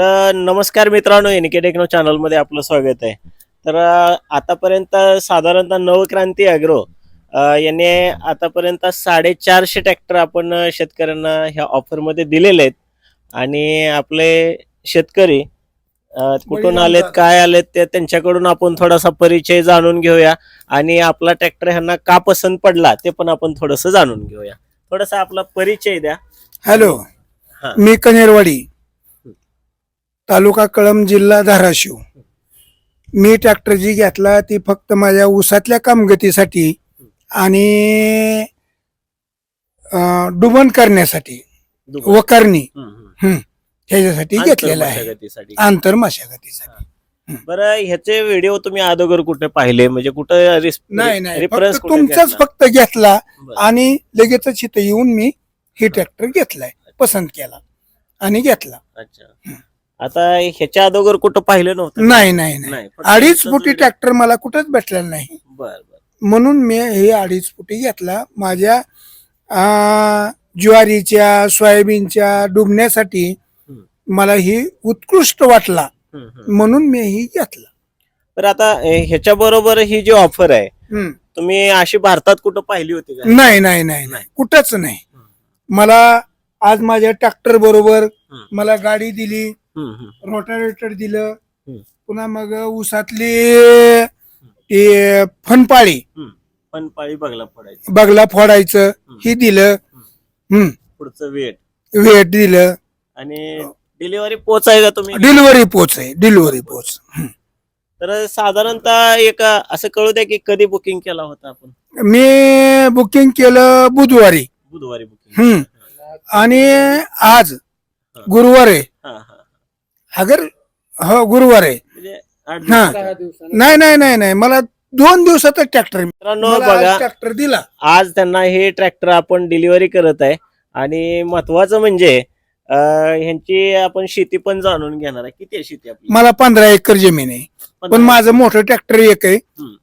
तर नमस्कार मित्रांनो एनके टेक्नो चॅनलमध्ये आपलं स्वागत आहे. तर आतापर्यंत साधारणतः नवक्रांती अॅग्रो याने आतापर्यंत साडेचारशे ट्रॅक्टर आपण शेतकऱ्यांना ह्या ऑफरमध्ये दिलेले आहेत. आणि आपले शेतकरी कुठून आलेत. काय आलेत ते त्यांच्याकडून आपण थोडासा परिचय जाणून घेऊया. आणि आपला ट्रॅक्टर ह्यांना का पसंत पडला ते पण आपण थोडस जाणून घेऊया. थोडासा आपला परिचय द्या. हॅलो. मी कनेरवाडी तालुका कळम जिल्हा धाराशिव मी ट्रॅक्टर जी घेतला ती फक्त माझ्या ऊसातल्या कामगतीसाठी आणि डुबन करण्यासाठी. वकारणी. ह्याच्यासाठी घेतलेला आहे. आंतर मशागतीसाठी बरं ह्याचे व्हिडिओ तुम्ही अगोदर कुठे पाहिले म्हणजे कुठं नाही नाही तुमचाच? फक्त घेतला. आणि लगेचच इथं येऊन मी ही ट्रॅक्टर घेतलाय पसंत केला आणि घेतला अच्छा आता ह्याच्या अगोदर कुठं पाहिलं नव्हतं नाही नाही नाही फक्त अडीच फुटी. ट्रॅक्टर मला कुठंच भेटलेला नाही बर बर म्हणून मी हे अडीच फुटी घेतला माझ्या ज्वारीच्या सोयाबीनच्या डुबण्यासाठी हम्म. मला ही उत्कृष्ट वाटला हम्म, हम्म. म्हणून मी ही घेतला तर आता ह्याच्या बरोबर ही जी ऑफर आहे हम्म. तुम्ही अशी भारतात कुठं पाहिली होती का नाही नाही नाही नाही कुठंच नाही मला आज माझ्या ट्रॅक्टर बरोबर. मला गाडी दिली. रोटावेटर दिलं. पुन्हा मग ऊसातली ते फनपाळी. हम्म. पण पाळी बघला पडायची बगला फोडायचं ही दिलं. हम्म. पुढचं वेट. वेट दिलं. आणि डिलिव्हरी पोचाय का तुम्ही डिलिव्हरी पोच आहे डिलिव्हरी पोच हम्म. तर साधारणतः एक असं कळू द्या की कधी बुकिंग केला होता आपण? मी बुकिंग केलं बुधवारी. बुधवारी बुकिंग. हम्म. आणि आज गुरुवार आहे. हा. अगर हो गुरुवार आहे. म्हणजे आठ हा. नाही नाही नाही नाही. मला दोन दिवसातच ट्रॅक्टर मित्रांनो बघा. ट्रॅक्टर दिला. आज त्यांना हे ट्रॅक्टर आपण डिलिव्हरी करत आहे. आणि महत्वाचं म्हणजे अं, ह्यांची आपण शेती पण जाणून घेणार आहे. किती आहे शेती आपली? मला पंधरा एकर जमीन आहे. पण माझं मोठं ट्रॅक्टर एक आहे. हम्म.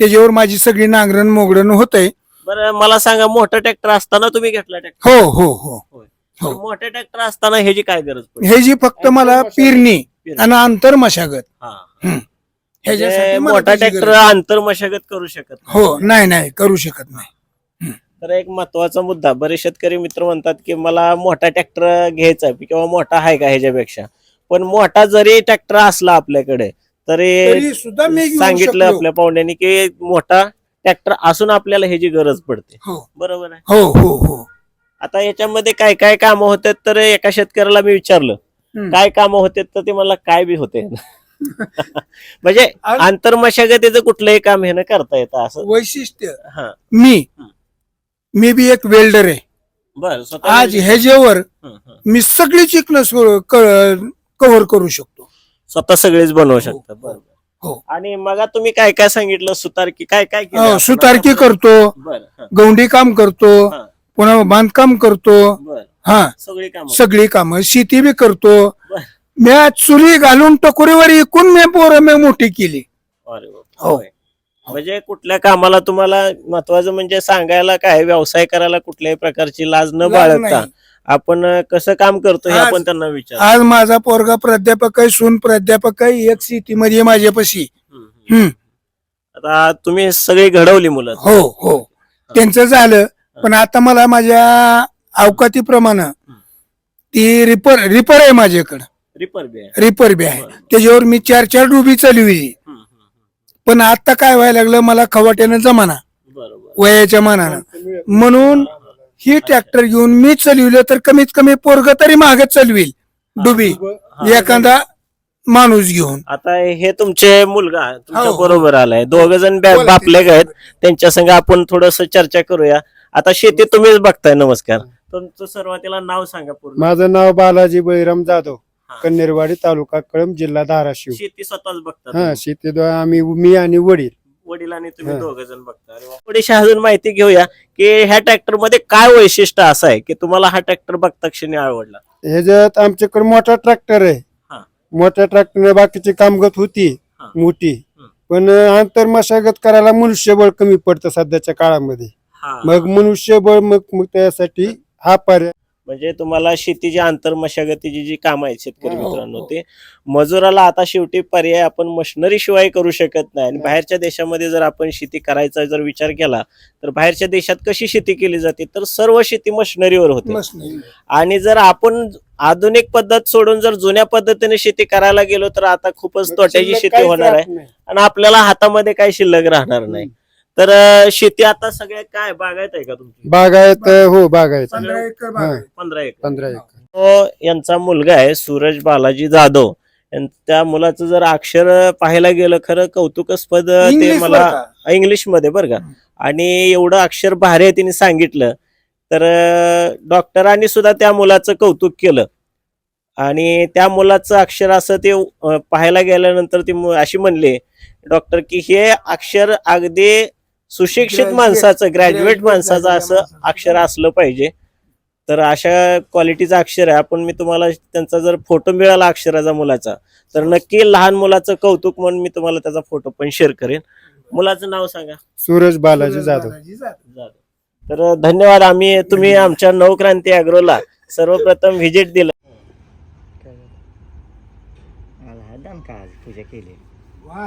त्याच्यावर माझी सगळी नांगरण मोगरण होत आहे बरं मला सांगा मोठं ट्रॅक्टर असताना तुम्ही घेतला ट्रॅक्टर हो हो हो. हो. मोठ्या ट्रॅक्टर असताना ह्याची काय गरज पडली हे जी फक्त मला पेरणी. आणि अंतर मशागत हा. म्हणजे मला मोठा त्याची ट्रॅक्टर गरज. आंतर मशागत करू शकत नाही. हो नाही नाही करू शकत नाही तर एक महत्त्वाचा मुद्दा बरेच शेतकरी मित्र म्हणतात की मला मोठा ट्रॅक्टर घ्यायचा आहे किंवा मोठा आहे का ह्याच्यापेक्षा पण मोठा जरी ट्रॅक्टर असला आपल्याकडे तरी तरी सुद्धा मी घेऊ सांगितलं शकलो. आपल्या पाहुण्यांनी की मोठा ट्रॅक्टर असून आपल्याला ह्याची गरज पडते हो बरोबर आहे हो हो हो आता याच्यामध्ये काय काय कामं होतात तर एका शेतकऱ्याला मी विचारलं. काय कामं होते तर ते मला काय बी होते म्हणजे आंतरमशागतीचं कुठलंही काम हे करता येतं असं. वैशिष्ट्य. हा. मी. मी बी एक वेल्डर आहे. बर आज ह्याच्यावर मी सगळी चिकन कव्हर करू शकतो. स्वतः सगळेच बनवू शकता बरं. हो आणि मग तुम्ही काय काय सांगितलं? सुतारकी काय काय हो? सुतारकी करतो. हा, गौंडी काम करतो. हा, पुन्हा बांधकाम करतो. बरं. हा. सगळी काम. सगळी कामं. शेती बी करतो. बरं. मी आज चुली घालून टकोरीवर एकूण मी पोरं मी मोठी केली. अरे बाप. हो. होय. म्हणजे कुठल्या कामाला तुम्हाला महत्वाचं म्हणजे सांगायला काय व्यवसाय करायला कुठल्याही प्रकारची लाज न लाज बाळगता नाही. आपण अं, कसं काम करतो हे आज- आपण त्यांना विचार आज माझा पोरगा प्राध्यापक आहे सून प्राध्यापक आहे एक शेतीमध्ये माझ्यापाशी. हम्म. आता तुम्ही सगळी घडवली मुलं. हो हो. त्यांचं झालं. पण आता मला माझ्या अवकातीप्रमाणे ती रिपर रिपर आहे माझ्याकडं. रिपर बी आहे. रिपर बी आहे. त्याच्यावर मी चार चार डुबी हम्म. पण आता काय व्हायला लागलं मला खवाट्यानं जमाना. बरोबर. वयाच्या मानानं. म्हणून ही ट्रॅक्टर घेऊन मी चालविलं तर कमीत कमी पोरग तरी मागे चालविल. डुबी. एखादा माणूस घेऊन. आता हे तुमचे मुलगा तुमच्या हो. बरोबर आलाय. दोघ जण. बापले आहेत. त्यांच्या संग आपण थोडस चर्चा करूया. आता शेती तुम्हीच बघताय नमस्कार तुमचं सुरुवातीला नाव सांगा पूर्ण माझं नाव बालाजी बळीराम जाधव हा. कन्नेरवाडी तालुका कळंब जिल्हा धाराशिव शेती स्वतःच बघता हा. शेतीद्वारे आम्ही मी आणि वडील वडील आणि तुम्ही हा. दोघ जण बघता अरे वा. थोडीशी अजून माहिती घेऊया की ह्या ट्रॅक्टरमध्ये काय वैशिष्ट्य असं आहे की तुम्हाला हा ट्रॅक्टर बघता क्षणी आवडला ह्याच्यात आमच्याकडे मोठा ट्रॅक्टर आहे हा. मोठ्या ट्रॅक्टरने बाकीची कामगत होती हा. मोठी हम्म. पण आंतर मशागत करायला मनुष्यबळ कमी पडतं सध्याच्या काळामध्ये. मग मनुष्यबळ मग मग त्यासाठी हा पर्याय. म्हणजे तुम्हाला शेतीची आंतरमशागतीची जी कामं आहेत शेतकरी हो, मित्रांनो हो. ते मजुराला आता शेवटी पर्याय आपण मशिनरी शिवाय करू शकत नाही. आणि बाहेरच्या देशामध्ये जर आपण शेती करायचा जर विचार केला तर बाहेरच्या देशात कशी शेती केली जाते तर सर्व शेती मशिनरीवर होते. आणि जर आपण आधुनिक पद्धत सोडून जर जुन्या पद्धतीने शेती करायला गेलो तर आता खूपच तोट्याची शेती होणार आहे. आणि आपल्याला हातामध्ये काही शिल्लक राहणार नाही. तर अं, शेती आता सगळ्या काय बागायत आहे का तुमची? बागायत हो बागायत पंधरा एकर बाग आहे. पंधरा एक पंधरा एकर. तो यांचा मुलगा आहे सूरज बालाजी जाधव. यां- त्या मुलाचं जर अक्षर पाहायला गेलं खरं कौतुकास्पद ते इंग्लिश मला का? इंग्लिशमध्ये बरं का? आणि एवढं अक्षर भारी आहे तिने सांगितलं. तर अं, डॉक्टरांनी सुद्धा त्या मुलाचं कौतुक केलं. आणि त्या मुलाचं अक्षर असं ते अं, पाहायला गेल्यानंतर ती मु- अशी म्हणले डॉक्टर की हे अक्षर अगदी सुशिक्षित माणसाचं ग्रॅज्युएट माणसाचं असं. अक्षर असलं पाहिजे. तर अशा क्वालिटीचं अक्षर आहे. आपण मी तुम्हाला त्यांचा जर फोटो मिळाला अक्षराचा मुलाचा तर नक्की लहान मुलाचं कौतुक म्हणून मी तुम्हाला त्याचा फोटो पण शेअर करेन. मुलाचं नाव सांगा. सूरज बालाजी जाधव. बालाजी जाधव. जाधव. तर धन्यवाद. आम्ही तुम्ही आमच्या नवक्रांती अॅग्रोला सर्वप्रथम व्हिजिट दिलं. आज पूजा केली. वा